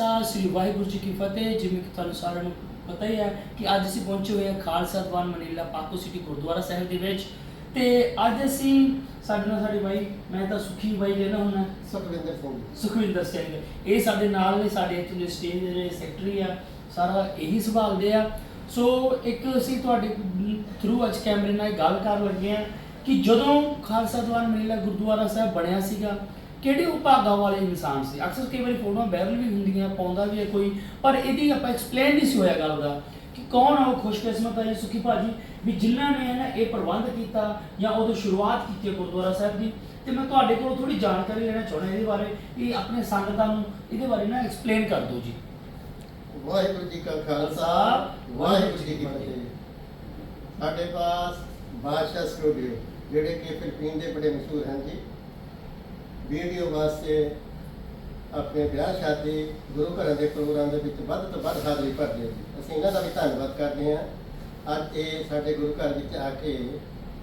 ਖਾਲਸਾ ਸ੍ਰੀ ਵਾਹਿਗੁਰੂ ਜੀ ਕੀ ਫਤਿਹ। ਜਿਵੇਂ ਕਿ ਤੁਹਾਨੂੰ ਸਾਰਿਆਂ ਨੂੰ ਪਤਾ ਹੀ ਹੈ ਕਿ ਅੱਜ ਅਸੀਂ ਪਹੁੰਚੇ ਹੋਏ ਹਾਂ Khalsa Diwan Manila Paco city Gurdwara Sahib ਦੇ ਵਿੱਚ। ਤੇ ਅੱਜ ਅਸੀਂ ਸਾਡੇ ਨਾਲ ਸਾਡੇ ਭਾਈ ਮੈਂ ਤਾਂ ਸੁਖੀ ਭਾਈ ਲੈਣਾ ਹੁੰਨਾ ਸੁਖਵਿੰਦਰ ਸਿੰਘ। ਸੁਖਵਿੰਦਰ ਸਿੰਘ। ਇਹ ਸਾਡੇ ਨਾਲ ਨੇ ਸਾਡੇ ਇੱਥੇ ਦੇ ਸਟੇਜ ਦੇ ਸੈਕਟਰੀ ਆ ਸਾਰਾ ਇਹੀ ਸੰਭਾਲਦੇ ਆ। ਸੋ ਇੱਕ ਅਸੀਂ ਤੁਹਾਡੇ ਥਰੂ ਅੱਜ ਕੈਮਰੇ ਨਾਲ ਗੱਲ ਕਰਨ ਲੱਗੇ ਆ ਕਿ ਜਦੋਂ ਖਾਲਸਾ ਦੀਵਾਨ ਮਨੀਲਾ ਗੁਰਦੁਆਰਾ ਸਾਹਿਬ ਬਣਿਆ ਸੀਗਾ ਕਿਹੜੇ ਉਪਾਗਾ ਵਾਲੇ ਇਨਸਾਨ ਸੀ? ਅਕਸਰ ਕਈ ਵਾਰੀ ਫੋਟੋਆਂ ਵਾਇਰਲ ਵੀ ਹੁੰਦੀਆਂ, ਪਾਉਂਦਾ ਵੀ ਹੈ ਕੋਈ, ਪਰ ਇਹਦੀ ਆਪਾਂ ਐਕਸਪਲੇਨ ਨਹੀਂ ਸੀ ਹੋਇਆ ਗੱਲ ਦਾ ਕਿ ਕੌਣ ਆ ਉਹ ਖੁਸ਼ਕਿਸਮਤ ਹੈ ਸੁਖੀ ਭਾਜੀ? ਵੀ ਜਿਨ੍ਹਾਂ ਨੇ ਨਾ ਇਹ ਪ੍ਰਬੰਧ ਕੀਤਾ ਜਾਂ ਉਦੋਂ ਸ਼ੁਰੂਆਤ ਕੀਤੀ ਹੈ ਗੁਰਦੁਆਰਾ ਸਾਹਿਬ ਦੀ। ਤੇ ਮੈਂ ਤੁਹਾਡੇ ਕੋਲੋਂ ਥੋੜੀ ਜਾਣਕਾਰੀ ਲੈਣਾ ਚਾਹੁੰਦਾ ਇਹਦੇ ਬਾਰੇ ਕਿ ਆਪਣੇ ਸੰਗਤਾਂ ਨੂੰ ਇਹਦੇ ਬਾਰੇ ਨਾ ਐਕਸਪਲੇਨ ਕਰ ਦਿਓ ਜੀ। ਵਾਹਿਗੁਰੂ ਜੀ ਕਾ ਖਾਲਸਾ, ਵਾਹਿਗੁਰੂ ਜੀ ਕੀ ਫਤਿਹ। ਸਾਡੇ ਪਾਸ ਬਾਦਸ਼ਾਹ ਸਟੂਡੀਓ, ਜਿਹੜੇ ਕਿ ਫਿਲੀਪੀਨ ਦੇ ਬੜੇ ਮਸ਼ਹੂਰ ਹਨ ਜੀ। ਵੀਡੀਓ ਵਾਸਤੇ ਆਪਣੇ ਵਿਆਹ ਸ਼ਾਦੀ ਗੁਰੂ ਘਰਾਂ ਦੇ ਪ੍ਰੋਗਰਾਮ ਦੇ ਵਿੱਚ ਵੱਧ ਤੋਂ ਵੱਧ ਹਾਜ਼ਰੀ ਭਰਦੇ ਜੀ। ਅਸੀਂ ਇਹਨਾਂ ਦਾ ਵੀ ਧੰਨਵਾਦ ਕਰਦੇ ਹਾਂ। ਅੱਜ ਇਹ ਸਾਡੇ ਗੁਰੂ ਘਰ ਵਿੱਚ ਆ ਕੇ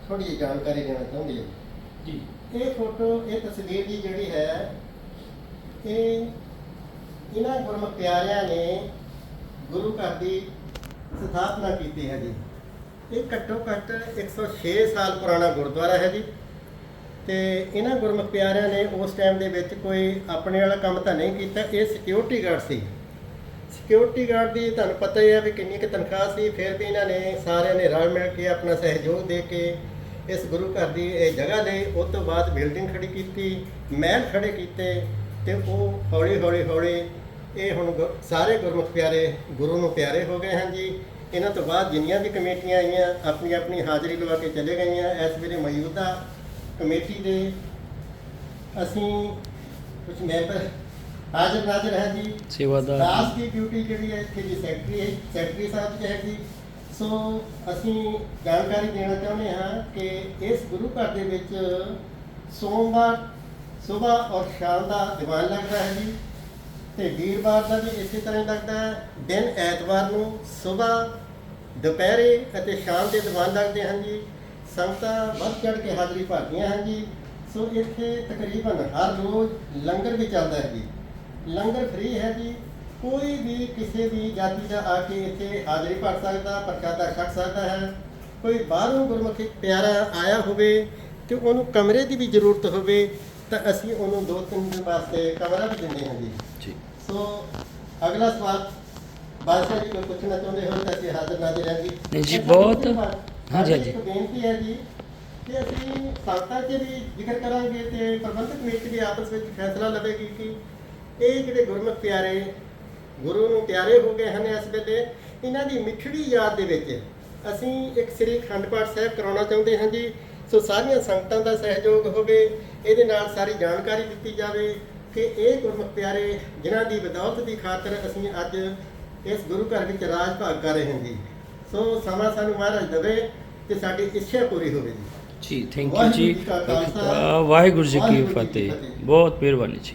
ਥੋੜੀ ਜਿਹੀ ਜਾਣਕਾਰੀ ਦੇਣਾ ਚਾਹੁੰਦੇ ਹਾਂ ਜੀ। ਇਹ ਫੋਟੋ ਇਹ ਤਸਵੀਰ ਦੀ ਜਿਹੜੀ ਹੈ ਇਹ ਇਹਨਾਂ ਗੁਰਮੁਖ ਪਿਆਰਿਆਂ ਨੇ ਗੁਰੂ ਘਰ ਦੀ ਸਥਾਪਨਾ ਕੀਤੀ ਹੈ ਜੀ। ਇਹ ਘੱਟੋ ਘੱਟ 106 ਸਾਲ ਪੁਰਾਣਾ ਗੁਰਦੁਆਰਾ ਹੈ ਜੀ। ਤੇ ਇਹਨਾਂ ਗੁਰਮੁਖ ਪਿਆਰਿਆਂ ਨੇ ਉਸ ਟਾਈਮ ਦੇ ਵਿੱਚ ਕੋਈ ਆਪਣੇ ਵਾਲਾ ਕੰਮ ਤਾਂ ਨਹੀਂ ਕੀਤਾ, ਇਹ ਸਿਕਿਉਰਿਟੀ ਗਾਰਡ ਸੀ। ਸਿਕਿਉਰਿਟੀ ਗਾਰਡ ਦੀ ਤੁਹਾਨੂੰ ਪਤਾ ਹੀ ਹੈ ਵੀ ਕਿੰਨੀ ਕੁ ਤਨਖਾਹ ਸੀ, ਫਿਰ ਵੀ ਇਹਨਾਂ ਨੇ ਸਾਰਿਆਂ ਨੇ ਰਲ ਮਿਲ ਕੇ ਆਪਣਾ ਸਹਿਯੋਗ ਦੇ ਕੇ ਇਸ ਗੁਰੂ ਘਰ ਦੀ ਇਹ ਜਗ੍ਹਾ ਲਈ, ਉਸ ਤੋਂ ਬਾਅਦ ਬਿਲਡਿੰਗ ਖੜੀ ਕੀਤੀ, ਮਹਿਲ ਖੜੇ ਕੀਤੇ ਤੇ ਉਹ ਹੌਲੀ ਹੌਲੀ ਹੌਲੀ ਇਹ ਹੁਣ ਗੁ- ਸਾਰੇ ਗੁਰਮੁਖ ਪਿਆਰੇ ਗੁਰੂ ਨੂੰ ਪਿਆਰੇ ਹੋ ਗਏ ਹਨ ਜੀ। ਇਹਨਾਂ ਤੋਂ ਬਾਅਦ ਜਿੰਨੀਆਂ ਵੀ ਕਮੇਟੀਆਂ ਆਈਆਂ, ਆਪਣੀ ਆਪਣੀ ਹਾਜ਼ਰੀ ਲਵਾ ਕੇ ਚਲੇ ਗਈਆਂ, ਇਸ ਵੇਲੇ ਮੌਜੂਦਾ ਕਮੇਟੀ ਦੇ ਅਸੀਂ ਕੁਝ ਮੈਂਬਰ ਹਾਜ਼ਰ ਨਾਜ਼ਰ ਹੈ ਜੀ। ਸੇਵਾਦਾਰ। ਦਾਸ ਦੀ ਡਿਊਟੀ ਜਿਹੜੀ ਹੈ ਇੱਥੇ ਦੀ ਸੈਕਟਰੀ ਹੈ ਸੈਕਟਰੀ ਸਾਹਿਬ ਜੀ ਹੈ ਜੀ। ਸੋ ਅਸੀਂ ਜਾਣਕਾਰੀ ਦੇਣਾ ਚਾਹੁੰਦੇ ਹਾਂ ਕਿ ਇਸ ਗੁਰੂ ਘਰ ਦੇ ਵਿੱਚ ਸੋਮਵਾਰ ਸਵੇਰ ਔਰ ਸ਼ਾਮ ਦਾ ਦੀਵਾਨ ਲੱਗਦਾ ਹੈ ਜੀ। ਤੇ ਵੀਰਵਾਰ ਦਾ ਵੀ ਇਸੇ ਤਰ੍ਹਾਂ ਹੀ ਲੱਗਦਾ ਹੈ। ਦਿਨ ਐਤਵਾਰ ਨੂੰ ਸਵੇਰ ਦੁਪਹਿਰੇ ਅਤੇ ਸ਼ਾਮ ਦੇ ਦੀਵਾਨ ਲੱਗਦੇ ਹਨ ਜੀ। ਸੰਗਤਾਂ ਵੱਧ ਚੜ ਕੇ ਹਾਜ਼ਰੀ ਭਰਦੀਆਂ ਹਨ ਜੀ। ਸੋ ਇੱਥੇ ਤਕਰੀਬਨ ਹਰ ਰੋਜ਼ ਲੰਗਰ ਵੀ ਚੱਲਦਾ ਹੈ ਜੀ। ਲੰਗਰ ਫ੍ਰੀ ਹੈ ਜੀ। ਕੋਈ ਵੀ ਕਿਸੇ ਵੀ ਜਾਤੀ ਦਾ ਆ ਕੇ ਇੱਥੇ ਹਾਜ਼ਰੀ ਭਰ ਸਕਦਾ ਪ੍ਰਸ਼ਾਦਾ ਛਕ ਸਕਦਾ ਹੈ। ਕੋਈ ਬਾਹਰੋਂ ਗੁਰਮੁਖੀ ਪਿਆਰਾ ਆਇਆ ਹੋਵੇ ਤੇ ਉਹਨੂੰ ਕਮਰੇ ਦੀ ਵੀ ਜ਼ਰੂਰਤ ਹੋਵੇ ਤਾਂ ਅਸੀਂ ਉਹਨੂੰ ਦੋ ਤਿੰਨ ਦਿਨ ਵਾਸਤੇ ਕਮਰਾ ਵੀ ਦਿੰਦੇ ਹਾਂ ਜੀ। ਸੋ ਅਗਲਾ ਸਵਾਲ ਬਾਦਸ਼ਾਹ ਜੀ ਕੋਈ ਪੁੱਛਣਾ ਚਾਹੁੰਦੇ ਹੋ ਤਾਂ ਅਸੀਂ ਹਾਜ਼ਰ ਨਾਜ਼ਰ ਹਾਂ ਜੀ ਜੀ, ਬਹੁਤ- ਹਾਂਜੀ, ਹਾਂਜੀ। ਇੱਕ ਬੇਨਤੀ ਹੈ ਜੀ ਕਿ ਅਸੀਂ ਸੰਗਤਾਂ 'ਚ ਵੀ ਜ਼ਿਕਰ ਕਰਾਂਗੇ ਤੇ ਪ੍ਰਬੰਧਕ ਕਮੇਟੀ ਵੀ ਆਪਸ ਵਿੱਚ ਫੈਸਲਾ ਲਵੇਗੀ ਕਿ ਇਹ ਜਿਹੜੇ ਗੁਰਮੁਖ ਪਿਆਰੇ ਗੁਰੂ ਨੂੰ ਪਿਆਰੇ ਹੋ ਗਏ ਹਨ ਇਸ ਵੇਲੇ ਇਹਨਾਂ ਦੀ ਮਿਠੜੀ ਯਾਦ ਦੇ ਵਿੱਚ ਅਸੀਂ ਇੱਕ ਸ੍ਰੀ ਅਖੰਡ ਪਾਠ ਸਾਹਿਬ ਕਰਾਉਣਾ ਚਾਹੁੰਦੇ ਹਾਂ ਜੀ ਸੋ ਸਾਰੀਆਂ ਸੰਗਤਾਂ ਦਾ ਸਹਿਯੋਗ ਹੋਵੇ ਇਹਦੇ ਨਾਲ ਸਾਰੀ ਜਾਣਕਾਰੀ ਦਿੱਤੀ ਜਾਵੇ ਕਿ ਇਹ ਗੁਰਮੁਖ ਪਿਆਰੇ ਜਿਨ੍ਹਾਂ ਦੀ ਬਦੌਲਤ ਦੀ ਖਾਤਰ ਅਸੀਂ ਅੱਜ ਇਸ ਗੁਰੂ ਘਰ ਵਿੱਚ ਰਾਜ ਭਾਗ ਕਰ ਰਹੇ ਹਾਂ ਜੀ ਸੋ ਸਮਾਂ ਸਾਨੂੰ ਮਹਾਰਾਜ ਦੇਵੇ ਤੇ ਸਾਡੀ ਇੱਛਾ ਪੂਰੀ ਹੋਵੇ ਜੀ। ਜੀ ਥੈਂਕ ਯੂ ਜੀ। ਕਾ ਵਾਹਿਗੁਰੂ ਜੀ ਕੀ ਕੀ ਫਤਿਹ। ਬਹੁਤ ਮਿਹਰਬਾਨੀ ਜੀ।